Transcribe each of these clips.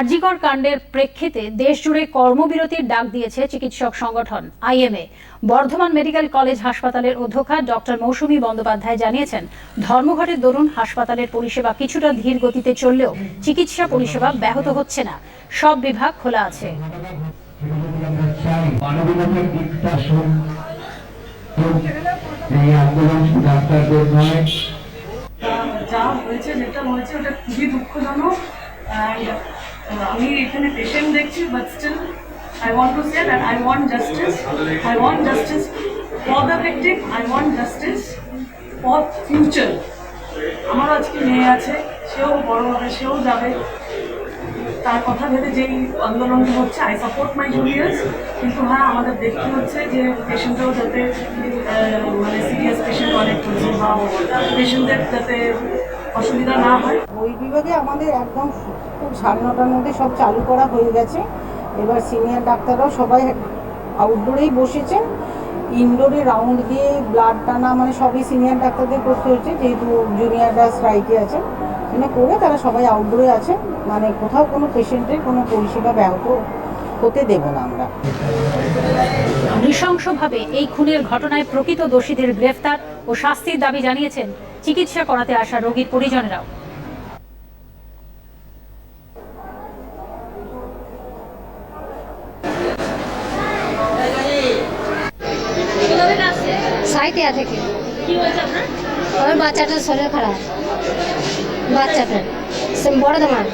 আরজিকর কাণ্ডের প্রেক্ষিতে দেশজুড়ে কর্মবিরতির ডাক দিয়েছে চিকিৎসক সংগঠন আইএমএ। বর্ধমান মেডিকেল কলেজ হাসপাতালের অধ্যক্ষা ডক্টর মৌসুমী বন্দ্যোপাধ্যায় জানিয়েছেন ধর্মঘটের দরুন হাসপাতালের পরিষেবা কিছুটা ধীর গতিতে চললেও চিকিৎসা পরিষেবা ব্যাহত হচ্ছে না। সব বিভাগ খোলা আছে। যা হয়েছে যেটা হয়েছে ওটা খুবই দুঃখজনক। অ্যান্ড আমি এখানে পেশেন্ট দেখছি but still I want to say I want justice I want justice for the victim I want justice for future আমারও আজকে মেয়ে আছে, সেও বড় হবে, সেও যাবে। তার কথা ভেবে যেই আন্দোলনটা হচ্ছে আই সাপোর্ট মাই জুনিয়ার্স কিন্তু হ্যাঁ আমাদের দেখতে হচ্ছে যে পেশেন্টরাও যাতে মানে সিরিয়াস পেশেন্ট অনেক হচ্ছে বা পেশেন্টদের যাতে অসুবিধা না হয়। ওই বিভাগে আমাদের একদম সাড়ে নটার মধ্যে সব চালু করা হয়ে গেছে। এবার সিনিয়র ডাক্তাররাও সবাই আউটডোরেই বসেছেন। ইনডোরে রাউন্ড দিয়ে ব্লাড টানা মানে সবই সিনিয়র ডাক্তারদের করতে হচ্ছে, যেহেতু জুনিয়ররা স্ট্রাইকে আছেন। মানে করে তারা সবাই আউটডোরে আছে। মানে কোথাও কোনো পেশেন্টের কোনো পরিষেবা ব্যাহত হতে দেবো না আমরা। নৃশংসভাবে এই খুনের ঘটনায় প্রকৃত দোষীদের গ্রেফতার ও শাস্তির দাবি জানিয়েছেন চিকিৎসা করাতে আসা রোগীর পরিজনেরাও। সাইতিয়া থেকে। আমার বাচ্চাটার শরীর খারাপ। বাচ্চাটার সে বর্ধমান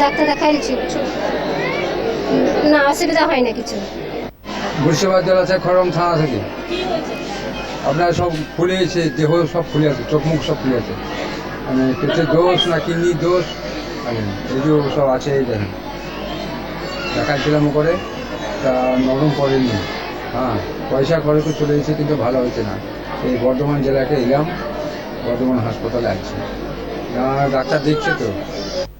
ডাক্তার দেখাইছি না, অসুবিধা হয় না কিছু। মুর্শিদাবাদ জেলা আছে, খড়ম থানা থেকে। আপনার সব ফুলে আছে দেহ সব ফুলে আছে, চোখ মুখ সব ফুলে আছে। মানে পেটের দোষ না কিডনি দোষ মানে যে সব আছে এই দেখেন। দেখাচ্ছিলাম করে তা নরম পড়েনি। হ্যাঁ পয়সা তো চলে এসেছে, কিন্তু ভালো হয়েছে না। এই বর্ধমান জেলাকে এলাম। বর্ধমান হাসপাতালে আছে। ডাক্তার দেখছে তো?